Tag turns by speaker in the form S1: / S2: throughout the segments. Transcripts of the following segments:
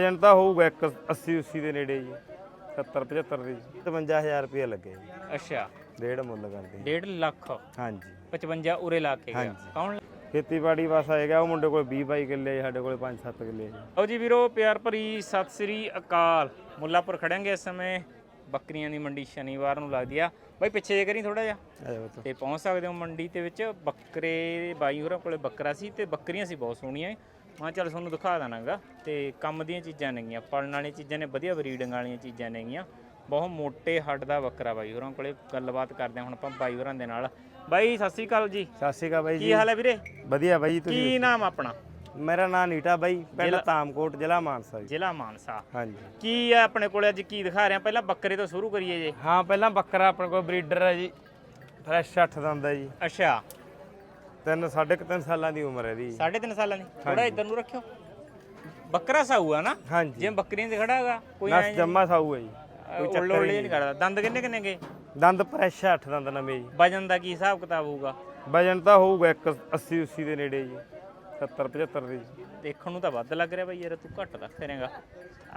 S1: ਵਜਨ ਤਾਂ ਹੋਊਗਾ ਇੱਕ 80 80 ਦੇ ਨੇੜੇ ਜੀ 70 75 ਦੇ ਜੀ। 55000 ਰੁਪਏ ਲੱਗੇ ਜੀ।
S2: ਅੱਛਾ।
S1: ਡੇਢ ਮੁੱਲ ਕਰਦੇ
S2: 1.5 ਲੱਖ।
S1: ਹਾਂਜੀ।
S2: 55 ਉਰੇ ਲਾ ਕੇ ਗਿਆ।
S1: ਹਾਂਜੀ।
S2: ਕੌਣ
S1: ਖੇਤੀਬਾੜੀ ਬਸ ਆਏਗਾ ਉਹ ਮੁੰਡੇ ਕੋਲ 20 22 ਕਿੱਲੇ ਜੀ, ਸਾਡੇ ਕੋਲ 5 7 ਕਿੱਲੇ ਜੀ
S2: ਆਓ ਜੀ ਵੀਰੋ ਪਿਆਰ ਭਰੀ ਸਤਿ ਸ੍ਰੀ ਅਕਾਲ। ਮੁੱਲਾਪੁਰ ਖੜਾਂਗੇ ਇਸ ਸਮੇਂ। ਬੱਕਰੀਆਂ ਦੀ ਮੰਡੀ ਸ਼ਨੀਵਾਰ ਨੂੰ ਲੱਗਦੀ ਆ। ਬਾਈ ਪਿੱਛੇ ਜੇ ਕਰੀ ਥੋੜਾ ਜਿਹਾ।
S1: ਆਇਓ ਤਾਂ
S2: ਤੇ ਪਹੁੰਚ ਸਕਦੇ ਹੋ ਮੰਡੀ ਦੇ ਵਿੱਚ। ਬੱਕਰੇ ਬਾਈ ਹੋਰਾਂ ਕੋਲੇ ਬੱਕਰਾ ਸੀ ਤੇ ਬੱਕਰੀਆਂ ਸੀ ਬਹੁਤ ਸੋਹਣੀਆਂ। ਮੈਂ ਚੱਲ ਤੁਹਾਨੂੰ ਦਿਖਾ ਦਾਂਗਾ ਤੇ ਕੰਮ ਦੀਆਂ ਚੀਜ਼ਾਂ ਨੇਗੀਆਂ ਪਲਣ ਵਾਲੀਆਂ ਚੀਜ਼ਾਂ ਨੇ ਵਧੀਆ ਬਰੀਡਿੰਗ ਵਾਲੀਆਂ ਚੀਜ਼ਾਂ ਨੇਗੀਆਂ। ਬਹੁਤ ਮੋਟੇ ਹੱਡ ਦਾ ਬੱਕਰਾ ਬਾਈ ਹੋਰਾਂ ਕੋਲੇ ਗੱਲਬਾਤ ਕਰਦੇ ਹਾਂ ਹੁਣ ਆਪਾਂ ਬਾਈ ਹੋਰਾਂ ਦੇ ਨਾਲ। ਬਾਈ ਸਤਿ ਸ੍ਰੀ ਅਕਾਲ ਜੀ।
S1: ਸਤਿ ਸ਼੍ਰੀ ਅਕਾਲ ਬਾਈ
S2: ਕੀ
S1: ਜੀ।
S2: ਹਾਲ ਹੈ ਵੀਰੇ?
S1: ਵਧੀਆ ਬਾਈ ਤੁਸੀਂ
S2: ਕੀ ਨਾਮ ਆਪਣਾ?
S1: ਮੇਰਾ ਨਾਮ ਨੀਟਾ ਬਾਈ ਪਿੰਡ ਤਾਮਕੋਟ ਜ਼ਿਲ੍ਹਾ ਮਾਨਸਾ ਜੀ।
S2: ਜ਼ਿਲ੍ਹਾ ਮਾਨਸਾ।
S1: ਹਾਂਜੀ।
S2: ਕੀ ਆ ਆਪਣੇ ਕੋਲੇ ਅੱਜ ਕੀ ਦਿਖਾ ਰਹੇ ਆ ਪਹਿਲਾਂ ਬੱਕਰੇ ਤੋਂ ਸ਼ੁਰੂ ਕਰੀਏ ਜੀ।
S1: ਹਾਂ ਪਹਿਲਾਂ ਬੱਕਰਾ ਆਪਣੇ ਕੋਲ ਬਰੀਡਰ ਹੈ ਜੀ ਫਰੈਸ਼ 8 ਦੰਦ ਹੈ ਜੀ।
S2: ਅੱਛਾ।
S1: ਤਿੰਨ ਸਾਢੇ ਕੁ ਤਿੰਨ ਸਾਲਾਂ ਦੀ ਉਮਰ ਹੈ ਦੀ
S2: ਸਾਢੇ ਤਿੰਨ ਸਾਲਾਂ ਦੀ? ਥੋੜਾ ਇੱਧਰ ਨੂੰ ਰੱਖਿਓ। ਬੱਕਰਾ ਸਾਊ ਆ ਨਾ?
S1: ਹਾਂਜੀ।
S2: ਜਿਵੇਂ ਬੱਕਰੀਆਂ ਤੇ ਖੜਾ ਹੈਗਾ ਕੋਈ
S1: ਨਸ ਜੰਮਾ ਸਾਊ ਹੈ ਜੀ।
S2: ਉள்ள ਉlle ਨਹੀਂ। ਕਰਦਾ ਦੰਦ ਕਿੰਨੇ ਕਿੰਨੇ ਗੇ
S1: ਦੰਦ ਫਰੈਸ਼ 8 ਦੰਦ ਨਵੇਂ ਜੀ।
S2: ਵਜਨ ਦਾ ਕੀ ਹਿਸਾਬ ਕਿਤਾਬ ਹੋਊਗਾ?
S1: ਵਜਨ ਤਾਂ ਹੋਊਗਾ ਇੱਕ 80 80 ਦੇ ਨੇੜੇ ਜੀ। 70 75 ਦੇ ਜੀ।
S2: ਦੇਖਣ ਨੂੰ ਤਾਂ ਵੱਧ ਲੱਗ ਰਿਹਾ ਬਈ ਯਾਰ ਤੂੰ ਘੱਟ ਦੱਸ ਰਹੇਗਾ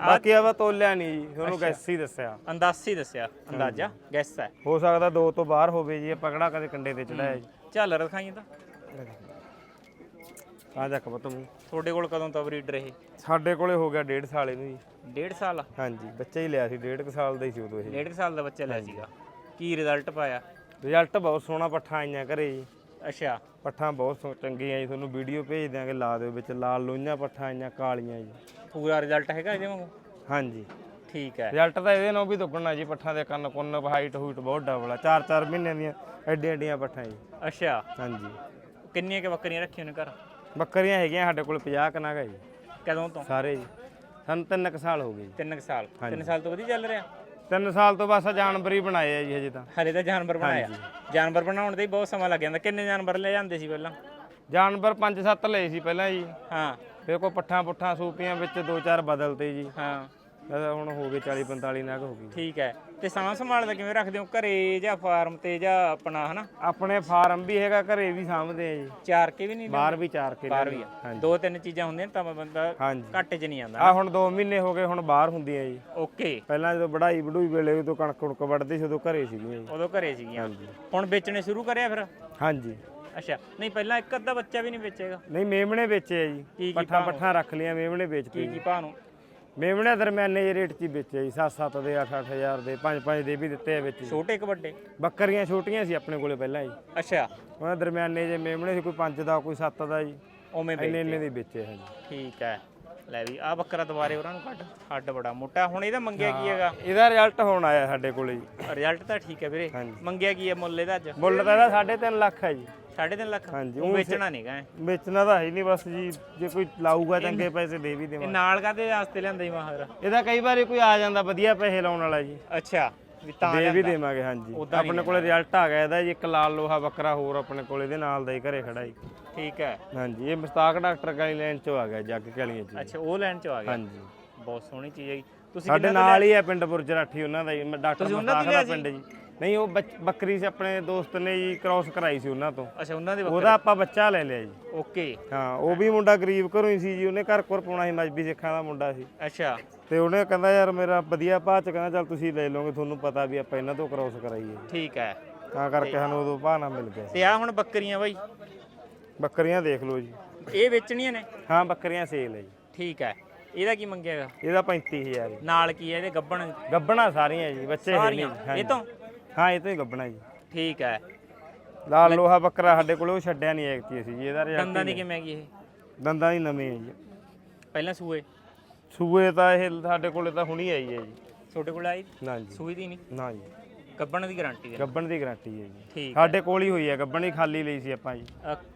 S1: ਬਾਕੀ ਆਵਾ ਤੋਲਿਆ ਨਹੀਂ ਜੀ ਤੁਹਾਨੂੰ ਗੈਸ ਹੀ ਦੱਸਿਆ।
S2: ਅੰਦਾਜ਼ੀ ਦੱਸਿਆ ਅੰਦਾਜ਼ਾ ਗੈਸ ਹੈ।
S1: ਹੋ ਸਕਦਾ ਦੋ ਤੋਂ ਬਾਹਰ ਹੋਵੇ ਜੀ ਆਪਾਂ ਕਿਹੜਾ ਕਦੇ ਕੰਡੇ ਤੇ ਚੜਾਇਆ ਜੀ।
S2: ਚੱਲ ਰਖਾਈ ਤਾਂ।
S1: ਆ ਜਾ ਕਬਤ ਨੂੰ
S2: ਤੁਹਾਡੇ ਕੋਲ ਕਦੋਂ ਤੋਂ ਬਰੀਡਰ ਇਹ?
S1: ਸਾਡੇ ਕੋਲੇ ਹੋ ਗਿਆ ਡੇਢ ਸਾਲ ਇਹਨੂੰ ਜੀ।
S2: ਡੇਢ ਸਾਲ?
S1: ਹਾਂਜੀ ਬੱਚਾ ਹੀ ਲਿਆ ਸੀ ਡੇਢ ਕੁ ਸਾਲ ਦਾ ਹੀ ਸੀ ਉਦੋਂ ਇਹ।
S2: ਡੇਢ ਕੁ ਸਾਲ ਦਾ ਬੱਚਾ ਲਿਆ ਸੀਗਾ। ਕੀ ਰਿਜ਼ਲਟ ਪਾਇਆ?
S1: ਰਿਜ਼ਲਟ ਬਹੁਤ ਸੋਹਣਾ ਪੱਠਾ ਆਈਆਂ ਘਰੇ ਜੀ।
S2: ਅੱਛਾ।
S1: ਪੱਠਾਂ ਬਹੁਤ ਸੋ- ਚੰਗੀਆਂ ਜੀ ਤੁਹਾਨੂੰ ਵੀਡੀਓ ਭੇਜ ਦਿਆਂਗੇ ਲਾ ਦਿਓ ਵਿੱਚ। ਲਾਲ ਲੋਈਆਂ ਪੱਠਾਂ ਆਈਆਂ ਕਾਲੀਆਂ ਜੀ।
S2: ਪੂਰਾ ਰਿਜ਼ਲਟ ਹੈਗਾ ਇਹਦੇ ਵਾਂਗੂ?
S1: ਹਾਂਜੀ।
S2: ਠੀਕ ਹੈ।
S1: ਰਿਜ਼ਲਟ ਤਾਂ ਇਹਦੇ ਨਾਲ ਵੀ ਦੁੱਗਣਾ ਜੀ ਪੱਠਾਂ ਦੇ ਕੰਨ ਕੁੰਨ ਹਾਈਟ ਹੂਟ ਬਹੁਤ ਡਬਲ ਆ। ਚਾਰ ਚਾਰ ਮਹੀਨਿਆਂ ਦੀਆਂ ਐਡੀਆਂ ਐਡੀਆਂ ਪੱਠਾਂ ਜੀ।
S2: ਅੱਛਾ।
S1: ਹਾਂਜੀ।
S2: ਕਿੰਨੀਆਂ ਕਿ ਬੱਕਰੀਆਂ ਰੱਖੀਆਂ ਨੇ ਘਰ?
S1: ਬੱਕਰੀਆਂ ਹੈਗੀਆਂ ਸਾਡੇ ਕੋਲ 50 ਕਨਾਗਾ ਜੀ।
S2: ਕਦੋਂ ਤੋਂ?
S1: ਸਾਰੇ ਜੀ। ਸਾਨੂੰ ਤਿੰਨ ਕੁ ਸਾਲ ਹੋ ਗਏ ਜੀ।
S2: ਤਿੰਨ ਕੁ ਸਾਲ। ਤਿੰਨ ਸਾਲ ਤੋਂ ਵਧੀਆ ਚੱਲ ਰਿਹਾ?
S1: ਤਿੰਨ ਸਾਲ ਤੋਂ ਬਸ ਜਾਨਵਰ ਹੀ ਬਣਾਏ ਆ ਜੀ ਹਜੇ ਤਾਂ।
S2: ਹਲੇ ਤਾਂ ਜਾਨਵਰ ਬਣਾਇਆ। ਜਾਨਵਰ ਬਣਾਉਣ ਤੇ ਹੀ ਬਹੁਤ ਸਮਾਂ ਲੱਗ ਜਾਂਦਾ। ਕਿੰਨੇ ਜਾਨਵਰ ਲੈ ਜਾਂਦੇ ਸੀ ਪਹਿਲਾਂ?
S1: ਜਾਨਵਰ 5-7 ਲਏ ਸੀ ਪਹਿਲਾਂ ਜੀ।
S2: ਹਾਂ।
S1: ਫਿਰ ਕੋਈ ਪੱਠਾਂ ਪੁੱਠਾਂ ਸੂਪੀਆਂ ਵਿੱਚ ਦੋ ਚਾਰ ਬਦਲਤੇ ਜੀ।
S2: ਹਾਂ।
S1: ਇਹ ਹੁਣ ਹੋ ਗਏ 40-45 ਨਗ ਹੋ ਗਈ
S2: ਠੀਕ ਹੈ। ਤੇ ਸਾਂਭ ਸੰਭਾਲ ਦਾ ਕਿਵੇਂ ਰੱਖਦੇ ਹੋ? ਘਰੇ ਜਾਂ ਫਾਰਮ ਤੇ ਜਾਂ ਆਪਣਾ ਹਨਾ?
S1: ਆਪਣੇ ਫਾਰਮ ਵੀ ਹੈਗਾ ਘਰੇ ਵੀ ਸਾਂਭਦੇ ਆ ਜੀ।
S2: ਚਾਰ ਕੇ ਵੀ ਨਹੀਂ
S1: ਬਾਹਰ ਵੀ ਚਾਰ ਕੇ
S2: ਬਾਹਰ ਵੀ ਆ। ਦੋ ਤਿੰਨ ਚੀਜ਼ਾਂ ਹੁੰਦੀਆਂ ਨੇ ਤਾਂ ਬੰਦਾ
S1: ਹਾਂਜੀ।
S2: ਘੱਟ 'ਚ ਨਹੀਂ ਆਉਂਦਾ
S1: ਆ ਹੁਣ 2 ਮਹੀਨੇ ਹੋ ਗਏ ਹੁਣ ਬਾਹਰ ਹੁੰਦੀਆਂ ਜੀ।
S2: ਓਕੇ।
S1: ਪਹਿਲਾਂ ਜਦੋਂ ਵਢਾਈ ਵਢੂਈ ਵੇਲੇ ਉਦੋਂ ਕਣਕ ਕੁਣਕ ਵੱਢਦੇ ਸੀ ਉਦੋਂ ਘਰੇ ਸੀਗੀਆਂ ਜੀ।
S2: ਉਦੋਂ ਘਰੇ ਸੀਗੀਆਂ। ਹੁਣ ਵੇਚਣੇ ਸ਼ੁਰੂ ਕਰਿਆ ਫਿਰ?
S1: ਹਾਂਜੀ।
S2: ਅੱਛਾ। ਨਹੀਂ ਪਹਿਲਾਂ ਇੱਕ ਅੱਧਾ ਬੱਚਾ ਵੀ ਨਹੀਂ ਵੇਚੇਗਾ?
S1: ਨਹੀਂ ਮੇਮਣੇ ਵੇਚੇ ਆ
S2: ਕੀ
S1: ਜੀ ਪੱਠਾਂ ਪੱਠਾਂ ਰੱਖ ਲਿਆ ਮੇਮਣੇ ਵੇਚ
S2: ਕੀ
S1: ਕੇ
S2: ਕੀ ਭਾਅ ਨੂੰ?
S1: ਮੇਮਣੇ ਦਰਮਿਆਨੇ ਜਿਹੇ ਰੇਟ 'ਚ ਹੀ ਵੇਚੇ ਜੀ 7-7 ਦੇ 8-8000 ਦੇ 5-5 ਦੇ ਵੀ ਦਿੱਤੇ ਆ ਵਿੱਚ ਜੀ।
S2: ਛੋਟੇ ਕਿ ਵੱਡੇ?
S1: ਬੱਕਰੀਆਂ ਛੋਟੀਆਂ ਸੀ ਆਪਣੇ ਕੋਲੇ ਪਹਿਲਾਂ ਜੀ।
S2: ਅੱਛਾ।
S1: ਉਹਨਾਂ ਦਰਮਿਆਨੇ ਜੇ ਮੇਮਣੇ ਸੀ ਕੋਈ 5 ਦਾ ਕੋਈ 7 ਦਾ ਜੀ।
S2: ਉਵੇਂ ਵੇਚ।
S1: ਇੰਨੇ ਇੰਨੇ ਦੇ ਵੇਚੇ ਹਾਂ ਜੀ।
S2: ਠੀਕ ਹੈ। ਲੈ ਵੀ ਆ ਬੱਕਰਾ ਦੁਬਾਰੇ ਉਹਨਾਂ ਨੂੰ ਕੱਢ। ਹੱਡ ਬੜਾ ਮੋਟਾ। ਹੁਣ ਇਹਦਾ ਮੰਗਿਆ ਕੀ ਹੈਗਾ?
S1: ਇਹਦਾ ਰਿਜ਼ਲਟ ਹੁਣ ਆਇਆ ਸਾਡੇ ਕੋਲੇ ਜੀ।
S2: ਰਿਜ਼ਲਟ ਤਾਂ ਠੀਕ ਹੈ ਵੀਰੇ।
S1: ਹਾਂਜੀ।
S2: ਮੰਗਿਆ ਕੀ ਹੈ ਮੁੱਲ ਇਹਦਾ ਅੱਜ?
S1: ਮੁੱਲ ਤਾਂ ਇਹਦਾ 3.5 ਲੱਖ ਹੈ ਜੀ।
S2: 3.5 ਲੱਖ?
S1: ਹਾਂਜੀ,
S2: ਉਹ
S1: ਉਹ
S2: ਵੇਚਣਾ ਨਹੀਂਗਾ ਇਹ
S1: ਵੇਚਣਾ ਤਾਂ ਹੈ ਨਹੀਂ ਬਸ ਜੀ ਜੇ ਕੋਈ ਲਾਊਗਾ ਚੰਗੇ ਪੈਸੇ ਦੇ ਵੀ ਦੇਵਾਂ
S2: ਨਾਲ ਕਾਦੇ ਵਾਸਤੇ ਲਿਆਂਦਾ ਹੀ ਮਾਹਰ?
S1: ਇਹਦਾ ਕਈ ਵਾਰੀ ਕੋਈ ਆ ਜਾਂਦਾ ਵਧੀਆ ਪੈਸੇ ਲਾਉਣ ਵਾਲਾ ਜੀ।
S2: ਅੱਛਾ ਵੀ ਤਾਂ
S1: ਦੇ ਵੀ ਦੇਵਾਂਗੇ ਹਾਂਜੀ। ਆਪਣੇ ਕੋਲੇ ਰਿਜ਼ਲਟ ਆ ਗਿਆ ਇਹਦਾ ਜੀ ਇੱਕ ਲਾਲ ਲੋਹਾ ਬੱਕਰਾ ਹੋਰ ਆਪਣੇ ਕੋਲੇ ਇਹਦੇ ਨਾਲ ਦਾ ਹੀ ਘਰੇ ਖੜਾ ਜੀ।
S2: ਠੀਕ ਹੈ।
S1: ਹਾਂਜੀ ਇਹ ਮਸਤਾਕ ਡਾਕਟਰ ਕਾਲੀ ਲਾਈਨ ਚੋਂ ਆ ਗਿਆ ਜੱਗ ਕਾਲੀਆਂ ਜੀ।
S2: ਅੱਛਾ ਉਹ ਲਾਈਨ ਚ ਆ ਗਿਆ?
S1: ਹਾਂਜੀ।
S2: ਬਹੁਤ ਸੋਹਣੀ ਚੀਜ਼ ਹੈਗੀ ਤੁਸੀਂ
S1: ਸਾਡੇ ਨਾਲ ਹੀ ਹੈ ਪਿੰਡ ਬੁਰਜਰਾਠੀ ਉਹਨਾਂ ਦਾ ਜੀ ਮੈਂ ਡਾਕਟਰ
S2: ਤੁਸੀਂ ਉਹਨਾਂ ਤੋਂ
S1: ਮਸਤਾਕ ਦਾ
S2: ਲਿਆ ਸੀ?
S1: ਪਿੰਡ ਜੀ। ਨਹੀਂ ਉਹ ਬੱਚ- ਬੱਕਰੀ ਸੀ ਆਪਣੇ ਦੋਸਤ ਨੇ ਜੀ ਕ੍ਰਾਸ ਕਰਾਈ ਸੀ ਉਹਨਾਂ ਤੋਂ।
S2: ਅੱਛਾ ਉਹਨਾਂ ਦੇ
S1: ਉਹਦਾ ਆਪਾਂ ਬੱਚਾ ਲੈ ਲਿਆ ਜੀ।
S2: ਓਕੇ।
S1: ਹਾਂ ਉਹ ਵੀ ਮੁੰਡਾ ਗਰੀਬ ਘਰੋਂ ਹੀ ਸੀ ਜੀ ਉਹਨੇ ਘਰ ਕੋਰ ਪਾਉਣਾ ਸੀ ਮਜਬੀ ਸਿੱਖਾਂ ਦਾ ਮੁੰਡਾ ਸੀ।
S2: ਅੱਛਾ।
S1: ਤੇ ਉਹਨੇ ਕਹਿੰਦਾ ਯਾਰ ਮੇਰਾ ਵਧੀਆ ਭਾਅ ਚ ਕਹਿੰਦਾ ਚੱਲ ਤੁਸੀਂ ਲੈ ਲਓਗੇ ਤੁਹਾਨੂੰ ਪਤਾ ਵੀ ਆਪਾਂ ਇਹਨਾਂ ਤੋਂ ਕ੍ਰਾਸ ਕਰਾਈਏ।
S2: ਠੀਕ ਹੈ।
S1: ਤਾਂ ਕਰਕੇ ਸਾਨੂੰ ਉਦੋਂ ਭਾਅ ਨਾ ਮਿਲ ਗਿਆ
S2: ਤੇ ਆ ਹੁਣ ਬੱਕਰੀਆਂ ਬਾਈ?
S1: ਬੱਕਰੀਆਂ ਦੇਖ ਲਓ ਜੀ।
S2: ਇਹ ਵੇਚਣੀਆਂ ਨੇ?
S1: ਹਾਂ ਬੱਕਰੀਆਂ ਸੇਲ ਹੈ ਜੀ।
S2: ਠੀਕ ਹੈ। ਇਹਦਾ ਕੀ ਮੰਗਿਆਗਾ
S1: ਇਹਦਾ 35000 ਜੀ।
S2: ਨਾਲ ਕੀ ਹੈ? ਇਹਦੇ ਗੱਬਣ?
S1: ਗੱਬਣਾ ਸਾਰੀਆਂ ਜੀ ਬੱਚੇ ਹੈ ਨਹੀਂ
S2: ਸਾਰੀਆਂ ਇਹ ਤੋਂ?
S1: ਹਾਂ ਇਹ ਤੋਂ ਹੀ ਗੱਬਣਾ ਜੀ।
S2: ਠੀਕ ਹੈ।
S1: ਲਾਲ ਲੋਹਾ ਬੱਕਰਾ ਸਾਡੇ ਕੋਲ ਉਹ ਛੱਡਿਆ ਨਹੀਂ ਐਕਤੀ ਅਸੀਂ ਜੀ ਇਹਦਾ result
S2: ਦੰਦਾਂ ਦੀ ਕਿਵੇਂ ਹੈਗੀ ਇਹ?
S1: ਦੰਦਾਂ ਦੀ ਨਵੇਂ ਹੈ ਜੀ।
S2: ਪਹਿਲਾਂ ਸੂਏ?
S1: ਸੂਏ ਤਾਂ ਇਹ ਸਾਡੇ ਕੋਲੇ ਤਾਂ ਹੁਣੀ ਆਈ ਹੈ ਜੀ।
S2: ਛੋਟੇ ਕੋਲ ਆਈ?
S1: ਨਾ ਜੀ।
S2: ਸੂਈ ਦੀ ਨਹੀਂ
S1: ਨਾ ਜੀ।
S2: ਗੱਬਣ ਦੀ ਗਾਰੰਟੀ ਦੇ
S1: ਗੱਬਣ ਦੀ ਗਾਰੰਟੀ ਹੈ ਜੀ।
S2: ਠੀਕ
S1: ਸਾਡੇ ਕੋਲ ਹੀ ਹੋਈ ਹੈ ਗੱਬਣ ਹੀ ਖਾਲੀ ਲਈ ਸੀ ਆਪਾਂ ਜੀ।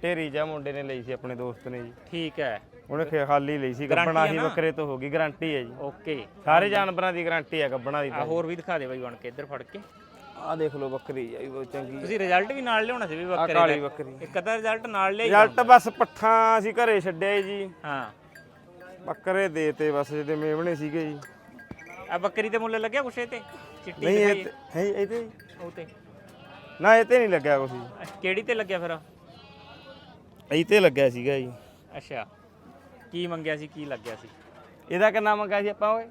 S1: ਢੇਰੀ ਜਾ ਮੁੰਡੇ ਨੇ ਲਈ ਸੀ ਆਪਣੇ ਦੋਸਤ ਨੇ ਜੀ।
S2: ਠੀਕ ਹੈ।
S1: ਉਹਨੇ ਖਾਲੀ ਲਈ ਸੀ ਗੱਬਣਾ ਹੀ ਬੱਕਰੇ ਤੋਂ ਹੋ ਗਈ ਗਾਰੰਟੀ ਹੈ ਜੀ।
S2: ਓਕੇ।
S1: ਸਾਰੇ ਜਾਨਵਰਾਂ ਦੀ ਗਾਰੰਟੀ ਹੈ ਗੱਬਣਾ ਦੀ
S2: ਹੋਰ ਵੀ ਦਿਖਾ ਦੇ ਬਾਈ ਬਣ ਕੇ ਇੱਧਰ ਫੜ ਕੇ।
S1: ਆ ਦੇਖ ਲਓ ਬੱਕਰੀ ਆਈ ਬਹੁਤ ਚੰਗੀ
S2: ਤੁਸੀਂ ਰਿਜ਼ਲਟ ਵੀ ਨਾਲ ਲਿਆਉਣਾ ਸੀ ਵੀ ਬੱਕਰੇ
S1: ਕਾਲੀ ਬੱਕਰੀ।
S2: ਇੱਕ ਅੱਧਾ ਰਿਜ਼ਲਟ ਨਾਲ ਲਿਆਈ
S1: ਰਿਜ਼ਲਟ ਬਸ ਪੱਠਾਂ ਅਸੀਂ ਘਰੇ ਛੱਡਿਆ ਜੀ।
S2: ਹਾਂ।
S1: ਬੱਕਰੇ ਦੇਤੇ ਬਸ ਜਿਹਦੇ ਮੇਵਣੇ ਸੀਗੇ ਜੀ।
S2: ਆ ਬੱਕਰੀ ਤੇ ਮੁੱਲ ਲੱਗਿਆ ਕੁਛ ਇਹ ਤੇ? ਚਿੱਟੀ
S1: ਨਹੀਂ ਇਹ ਤੇ- ਹੈ ਇਹ ਤੇ
S2: ਉਹ ਤੇ?
S1: ਨਾ ਇਹ ਤੇ ਨਹੀਂ ਲੱਗਿਆ ਕੁਛ ਜੀ।
S2: ਅੱਛਾ, ਕਿਹੜੀ ਤੇ ਲੱਗਿਆ ਫਿਰ?
S1: ਇਹ ਤੇ ਲੱਗਿਆ ਸੀਗਾ ਜੀ।
S2: ਅੱਛਾ ਕੀ ਮੰਗਿਆ ਸੀ ਕੀ ਲੱਗਿਆ ਸੀ?
S1: ਇਹਦਾ ਕਿੰਨਾ ਮੰਗਾ ਸੀ ਆਪਾਂ ਓਏ?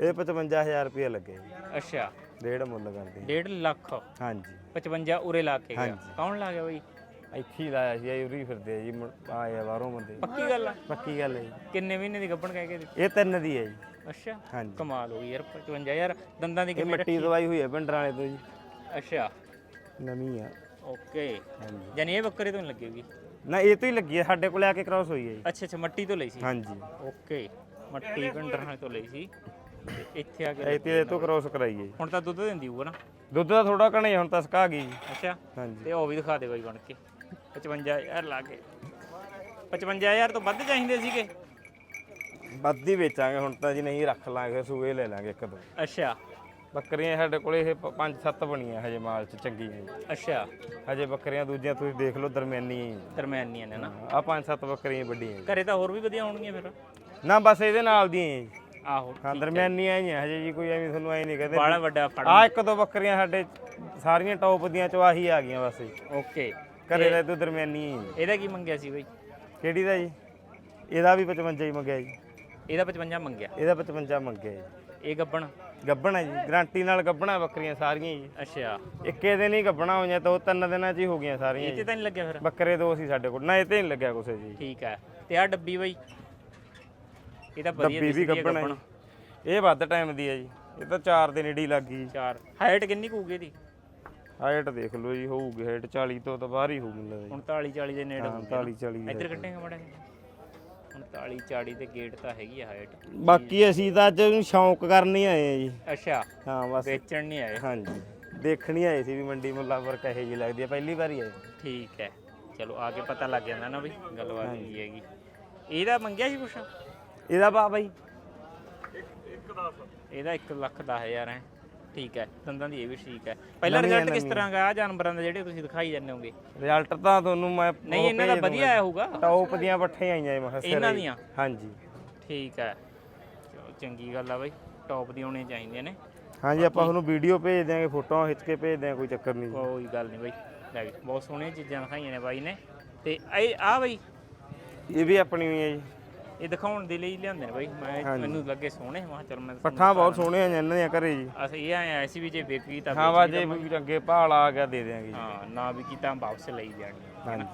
S1: ਇਹ 55000 ਰੁਪਏ ਲੱਗੇ।
S2: ਅੱਛਾ।
S1: ਡੇਢ ਮੁੱਲ ਕਰਦੇ
S2: 1.5 ਲੱਖ।
S1: ਹਾਂਜੀ।
S2: 55 ਉਰੇ ਲਾ ਕੇ ਗਿਆ।
S1: ਹਾਂਜੀ।
S2: ਕੌਣ ਲਾ ਗਿਆ ਬਈ?
S1: ਇੱਥੇ ਹੀ ਲਾਇਆ ਸੀ ਇਹ ਉਰੀ ਫਿਰਦੇ ਆ ਜੀ ਮੁੜ- ਆਏ ਆ ਬਾਹਰੋਂ ਬੰਦੇ
S2: ਪੱਕੀ ਗੱਲ ਆ?
S1: ਪੱਕੀ ਗੱਲ ਹੈ ਜੀ।
S2: ਕਿੰਨੇ ਮਹੀਨੇ ਦੀ ਗੱਭਣ ਕਹਿ ਕੇ ਦਿੱਤੀ?
S1: ਇਹ ਤਿੰਨ ਦੀ ਹੈ ਜੀ।
S2: ਅੱਛਾ।
S1: ਹਾਂਜੀ।
S2: ਕਮਾਲ ਹੋ ਗਈ ਯਾਰ 55000 ਦੰਦਾਂ ਦੀ
S1: ਇਹ
S2: ਕਿਵੇਂ
S1: ਮਿੱਟੀ ਦਵਾਈ ਹੋਈ ਹੈ ਪਿੰਡਰਾਂ ਵਾਲੇ ਤੋਂ ਜੀ।
S2: ਅੱਛਾ।
S1: ਨਵੀਂ ਆ।
S2: ਓਕੇ।
S1: ਹਾਂਜੀ।
S2: ਜਾਨੀ ਇਹ ਬੱਕਰੇ ਤੋਂ ਨਹੀਂ ਲੱਗੇਗੀ
S1: ਨਾ ਇਹ ਤੋਂ ਹੀ ਲੱਗੀ ਹੈ ਸਾਡੇ ਕੋਲੇ ਆ ਕੇ ਕ੍ਰਾਸ ਹੋਈ ਹੈ ਜੀ।
S2: ਅੱਛਾ ਅੱਛਾ ਮੱਟੀ ਤੋਂ ਲਈ ਸੀ?
S1: ਹਾਂਜੀ।
S2: ਓਕੇ। ਮੱਟੀ ਪਿੰਡਰਾਂ ਤੋਂ ਲਈ ਸੀ। ਤੇ ਇੱਥੇ ਆ ਕੇ
S1: ਇਹ ਤੇ ਕ੍ਰਾਸ ਕਰਾਈ ਹੈ ਜੀ
S2: ਹੁਣ ਤਾਂ ਦੁੱਧ ਦਿੰਦੀ ਹੋਊਗਾ ਨਾ।
S1: ਦੁੱਧ ਦਾ ਥੋੜਾ ਘਣੇ ਹੁਣ ਤਾਂ ਸਕਾ ਗਈ। ਜੀ
S2: ਅੱਛਾ।
S1: ਹਾਂਜੀ।
S2: ਤੇ ਉਹ ਵੀ ਦਿਖਾ ਦੇ ਬਾਈ ਬਣ ਕੇ। 55000 ਲਾ ਕੇ। 55000 ਤੋਂ ਵੱਧ ਚਾਹੀਦੇ ਸੀਗੇ?
S1: ਵੱਧ ਹੀ ਵੇਚਾਂਗੇ ਹੁਣ ਤਾਂ ਜੀ ਨਹੀਂ ਰੱਖ ਲਾਂਗੇ ਸੂਏ ਲੈ ਲਾਂਗੇ ਇੱਕ ਦੋ।
S2: ਅੱਛਾ।
S1: ਬੱਕਰੀਆਂ ਸਾਡੇ ਕੋਲੇ ਇਹ ਪ- ਪੰਜ ਸੱਤ ਬਣੀਆਂ ਹਜੇ ਮਾਲ ਚ ਚੰਗੀਆਂ।
S2: ਅੱਛਾ।
S1: ਹਜੇ ਬੱਕਰੀਆਂ ਦੂਜੀਆਂ ਤੁਸੀਂ ਦੇਖ ਲਓ ਦਰਮਿਆਨੀਆਂ ਹੀ
S2: ਦਰਮਿਆਨੀਆਂ ਨੇ ਨਾ।
S1: ਆ ਪੰਜ ਸੱਤ ਬੱਕਰੀਆਂ ਵੱਡੀਆਂ
S2: ਘਰੇ ਤਾਂ ਹੋਰ ਵੀ ਵਧੀਆ ਹੋਣਗੀਆਂ ਫਿਰ।
S1: ਨਾ ਬਸ ਇਹਦੇ ਨਾਲ ਦੀਆਂ
S2: ਆਹੋ
S1: ਹਾਂ ਦਰਮਿਆਨੀਆਂ ਹੀ। ਆ ਹਜੇ ਜੀ ਕੋਈ ਐਵੇਂ ਤੁਹਾਨੂੰ ਐ ਨਹੀਂ ਕਹਦੇ
S2: ਬਾਲਾ ਵੱਡਾ ਫੜ
S1: ਆ ਇੱਕ ਦੋ ਬੱਕਰੀਆਂ ਸਾਡੇ ਸਾਰੀਆਂ ਟੌਪ ਦੀਆਂ ਚੋਂ ਆਹੀ ਆ ਗਈਆਂ ਬਸ ਜੀ।
S2: ਓਕੇ
S1: ਘਰੇ ਦਾ ਤੂੰ ਦਰਮਿਆਨੀ ਹੀ
S2: ਇਹਦਾ ਕੀ ਮੰਗਿਆ ਸੀ ਬਈ?
S1: ਕਿਹੜੀ ਦਾ ਜੀ? ਇਹਦਾ ਵੀ 55 ਹੀ ਮੰਗਿਆ ਜੀ।
S2: ਇਹਦਾ 55 ਮੰਗਿਆ।
S1: ਇਹਦਾ 55 ਮੰਗਿਆ ਜੀ।
S2: ਇਹ ਗੱਬਣ?
S1: ਗੱਬਣਾ ਜੀ ਗਾਰੰਟੀ ਨਾਲ ਗੱਬਣਾ ਬੱਕਰੀਆਂ ਸਾਰੀਆਂ ਜੀ।
S2: ਅੱਛਾ।
S1: ਇੱਕੇ ਦਿਨ ਹੀ ਗੱਬਣਾ ਹੋਈਆਂ ਤਾਂ ਉਹ ਤਿੰਨ ਦਿਨਾਂ 'ਚ ਹੀ ਹੋ ਗਈਆਂ ਸਾਰੀਆਂ
S2: ਇਹ ਤੇ ਤਾਂ ਨਹੀਂ ਲੱਗਿਆ ਫਿਰ?
S1: ਬੱਕਰੇ ਦੋ ਸੀ ਸਾਡੇ ਕੋਲ ਨਾ ਇਹ ਤੇ ਨਹੀਂ ਲੱਗਿਆ ਕੁਛ ਜੀ।
S2: ਠੀਕ ਹੈ। ਤੇ ਆ ਡੱਬੀ ਬਈ? ਇਹ ਤਾਂ ਵਧੀਆ
S1: ਡੱਬੀ ਵੀ
S2: ਦਿਸਦੀ ਹੈ
S1: ਜੀ। ਇਹ ਵੱਧ ਟਾਈਮ ਦੀ ਹੈ ਜੀ। ਇਹ ਤਾਂ 4 ਦੇ ਨੇੜੇ ਹੀ ਲੱਗ ਗਈ
S2: ਚਾਰ। ਹਾਈਟ ਕਿੰਨੀ ਕੁ ਹੋਊਗੀ ਇਹਦੀ?
S1: ਹਾਈਟ ਦੇਖ ਲਓ ਜੀ ਹੋਊਗੀ ਹਾਈਟ 40 ਤੋਂ ਤਾਂ ਬਾਹਰ ਹੀ ਹੋਊਗੀ ਲੱਗਦਾ
S2: 39 40 ਦੇ ਨੇੜੇ
S1: ਜੀ 39 40
S2: ਇੱਧਰ ਕੱਢੇਗਾ ਮੜਾ 39 40 ਤੇ ਗੇਟ ਤਾਂ ਹੈਗੀ ਆ ਹਾਈਟ
S1: ਬਾਕੀ ਅਸੀਂ ਤਾਂ ਅੱਜ ਸ਼ੌਂਕ ਕਰਨ ਹੀ ਆਏ ਆ ਜੀ।
S2: ਅੱਛਾ।
S1: ਹਾਂ ਬਸ।
S2: ਵੇਚਣ ਨਹੀਂ ਆਏ।
S1: ਹਾਂਜੀ। ਦੇਖਣੀ ਆਏ ਸੀ ਵੀ ਮੰਡੀ ਮੁੱਲਾਂਪੁਰ ਕਹੇ ਜੀ ਲੱਗਦੀ ਹੈ ਪਹਿਲੀ ਵਾਰੀ ਆਏ।
S2: ਠੀਕ ਹੈ। ਚਲੋ ਆ ਕੇ ਪਤਾ ਲੱਗ ਜਾਂਦਾ ਨਾ ਬਈ ਗੱਲਬਾਤ ਕੀ ਹੈਗੀ। ਇਹਦਾ ਮੰਗਿਆ ਸੀ ਕੁਛ?
S1: ਇਹਦਾ ਬਾ ਬਾਈ?
S2: ਇਹਦਾ 1 ਲੱਖ 10000 ਹੈ। ਠੀਕ ਹੈ ਦੰਦਾਂ ਦੀ ਇਹ ਵੀ ਠੀਕ ਹੈ। ਪਹਿਲਾ ਰਿਜ਼ਲਟ ਕਿਸ ਤਰ੍ਹਾਂ ਦਾ ਆ ਜਾਨਵਰਾਂ ਦਾ ਜਿਹੜੇ ਤੁਸੀਂ ਦਿਖਾਈ ਜਾਂਦੇ ਹੋਗੇ।
S1: ਰਿਜ਼ਲਟ ਤਾਂ ਤੁਹਾਨੂੰ ਮੈਂ
S2: ਨਹੀਂ ਇਹਨਾਂ ਦਾ ਵਧੀਆ ਆਇਆ ਹੋਊਗਾ।
S1: ਟੌਪ ਦੀਆਂ ਪੱਠੀਆਂ ਆਈਆਂ ਮੈਂ ਸਿਰੇ
S2: ਇਹਨਾਂ। ਦੀਆਂ?
S1: ਹਾਂਜੀ।
S2: ਠੀਕ ਹੈ। ਚਲੋ ਚੰਗੀ ਗੱਲ ਆ ਬਈ। ਟੌਪ ਦੀ ਹੋਣੀ ਚਾਹੀਦੀਆਂ ਨੇ।
S1: ਹਾਂਜੀ ਆਪਾਂ ਤੁਹਾਨੂੰ ਵੀਡੀਓ ਭੇਜ ਦਿਆਂਗੇ ਫੋਟੋਆਂ ਖਿੱਚ ਕੇ ਭੇਜ ਦਿਆਂ ਕੋਈ ਚੱਕਰ ਨਹੀਂ।
S2: ਕੋਈ ਗੱਲ ਨਹੀਂ ਬਈ। ਲੈ ਵੀ ਬਹੁਤ ਸੋਹਣੀਆਂ ਚੀਜ਼ਾਂ ਦਿਖਾਈਆਂ ਨੇ ਬਾਈ ਨੇ। ਤੇ ਇਹ ਆ ਬਈ।
S1: ਇਹ ਵੀ ਆਪਣੀ ਹੋਈ ਹੈ ਜੀ।
S2: ਇਹ ਦਿਖਾਉਣ ਦੇ ਲਈ ਲਿਆਂਦੇ ਨੇ ਬਈ। ਮੈਂ ਮੈਨੂੰ ਲੱਗੇ ਸੋਹਣੇ ਮੈਂ ਚਲ ਮੈਂ
S1: ਪੱਠਾਂ ਬਹੁਤ ਸੋਹਣੀਆਂ ਆਈਆਂ ਇਹਨਾਂ ਦੀਆਂ ਘਰੇ ਜੀ।
S2: ਅਸੀਂ ਇਹ ਆਏ ਸੀ ਵੀ ਜੇ ਵਿਕੀ ਤਾਂ
S1: ਹਾਂ ਵਾ ਜੇ ਅੱਗੇ ਭਾਲ ਆ ਗਿਆ ਦੇ ਦਿਆਂਗੇ ਜੀ।
S2: ਹਾਂ ਨਾ ਵਿਕੀ ਤਾਂ ਵਾਪਸ ਲਈ ਜਾਣੀ
S1: ਹਾਂਜੀ।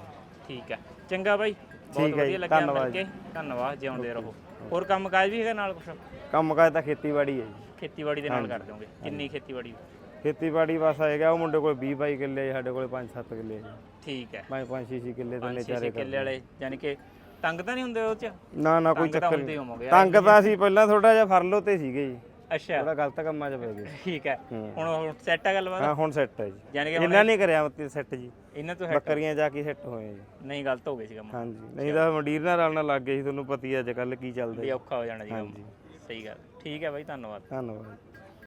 S2: ਠੀਕ ਹੈ ਚੰਗਾ ਬਾਈ ਬਹੁਤ ਵਧੀਆ ਲੱਗਿਆ
S1: ਧੰਨਵਾਦ
S2: ਮਿਲ ਕੇ ਧੰਨਵਾਦ ਜਿਉਂਦੇ ਰਹੋ। ਹੋਰ ਕੰਮ ਕਾਜ ਵੀ ਹੈਗਾ ਨਾਲ ਕੁਛ?
S1: ਕੰਮ ਕਾਜ ਤਾਂ ਖੇਤੀਬਾੜੀ ਹੈ ਜੀ।
S2: ਖੇਤੀਬਾੜੀ ਦੇ ਨਾਲ ਕਰ ਦੋਗੇ ਕਿੰਨੀ ਖੇਤੀਬਾੜੀ?
S1: ਖੇਤੀਬਾੜੀ ਬਸ ਆਏਗਾ ਉਹ ਮੁੰਡੇ ਕੋਲ 20 22 ਕਿੱਲੇ ਸਾਡੇ ਕੋਲ 5 7 ਕਿੱਲੇ
S2: ਠੀਕ ਹੈ।
S1: 5 5 6 ਕਿੱਲੇ ਤਿੰਨੇ
S2: ਛੇ ਛੇ
S1: ਚਾਰੇ
S2: ਕਿੱਲੇ ਵਾਲੇ ਯਾਨੀ ਕਿ ਤੰਗ ਤਾਂ ਨਹੀਂ ਹੁੰਦੇ ਉਹ ਚ?
S1: ਨਾ ਨਾ ਕੋਈ
S2: ਤੰਗ ਤਾਂ
S1: ਚੱਕਰ
S2: ਹੁੰਦੇ
S1: ਨਹੀਂ।
S2: ਹੋਵੋਗੇ
S1: ਤੰਗ ਤਾਂ ਅਸੀਂ ਪਹਿਲਾਂ ਥੋੜਾ ਜਿਹਾ ਫਰਲੋ ਤੇ ਸੀਗੇ ਜੀ।
S2: ਅੱਛਾ।
S1: ਥੋੜਾ ਗਲਤ ਕੰਮਾਂ 'ਚ ਪੈ ਗਏ।
S2: ਠੀਕ ਹੈ।
S1: ਹੂੰ।
S2: ਹੁਣ ਸੈੱਟ ਆ ਗੱਲਬਾਤ?
S1: ਹਾਂ ਹੁਣ ਸੈੱਟ ਹੈ ਜੀ।
S2: ਯਾਨੀ ਕਿ
S1: ਇਹਨਾਂ ਨੇ ਕਰਿਆ ਮੱਤੀ ਸੈੱਟ ਜੀ।
S2: ਇਹਨਾਂ ਤੋਂ
S1: ਬੱਕਰੀਆਂ ਜਾ ਕੇ ਸੈੱਟ ਹੋਏ ਜੀ।
S2: ਨਹੀਂ ਗਲਤ ਹੋ ਗਈ ਸੀ ਕੰਮ।
S1: ਹਾਂਜੀ। ਨਹੀਂ ਤਾਂ ਮੰਡੀਰ ਨਾਲ ਰਲਣ ਲੱਗ ਗਏ ਸੀ ਤੁਹਾਨੂੰ ਪਤੀ ਅੱਜ ਕੱਲ ਕੀ ਚੱਲਦਾ
S2: ਵੀ
S1: ਜੀ।
S2: ਔਖਾ ਹੋ ਜਾਣਾ ਜੀ ਕੰਮ। ਸਹੀ ਗੱਲ। ਠੀਕ ਹੈ ਬਾਈ ਧੰਨਵਾਦ।
S1: ਧੰਨਵਾਦ।